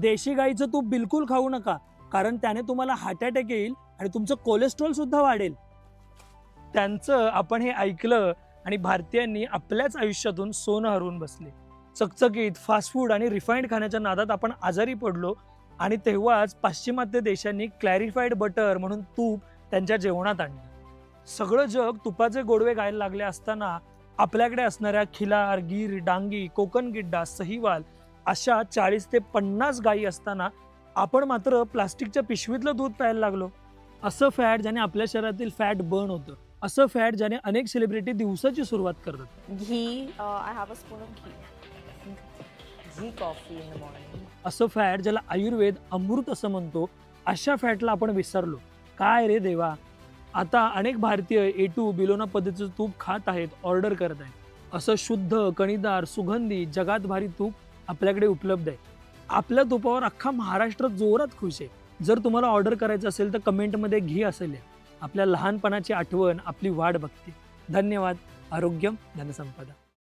देशी गाईचं तूप बिलकुल खाऊ नका कारण त्याने तुम्हाला हार्ट अटॅक येईल आणि तुमचं कोलेस्ट्रॉल सुद्धा वाढेल. त्यांचं आपण हे ऐकलं आणि भारतीयांनी आपल्याच आयुष्यातून सोनं हरवून बसले. चकचकीत फास्ट फूड आणि रिफाईंड खाण्याच्या नादात आपण आजारी पडलो आणि तेव्हाच पाश्चिमात्य देशांनी क्लॅरिफाईड बटर म्हणून तूप त्यांच्या जेवणात आणलं. सगळं जग तुपाचे गोडवे गायला लागले असताना आपल्याकडे असणाऱ्या खिलार गीर डांगी कोकण गिड्डा सहिवाल अशा चाळीस ते पन्नास गायी असताना आपण मात्र प्लास्टिकच्या पिशवीतलं दूध प्यायला लागलो. असं फॅट ज्याने आपल्या शरीरातील फॅट बर्न होतं. असं फॅट ज्याने अनेक सेलिब्रिटी दिवसाची सुरुवात करतात. uh, I have a spoon of ghee. Ghee coffee in the morning. असं फॅट ज्याला आयुर्वेद अमृत असं म्हणतो अशा फॅटला आपण विसरलो. काय रे देवा? आता अनेक भारतीय ए टू बिलोना पद्धतीचं तूप खात आहेत ऑर्डर करत आहेत. असं शुद्ध कणीदार सुगंधी जगात भारी तूप आपल्याकडे उपलब्ध आहे. आपल्या तुपावर अख्खा महाराष्ट्र जोरात खुश आहे. जर तुम्हाला ऑर्डर करायचं असेल तर कमेंटमध्ये घी असेल. आपल्या लहानपणाची आठवण आपली वाढ बघते. धन्यवाद. आरोग्यम धनसंपदा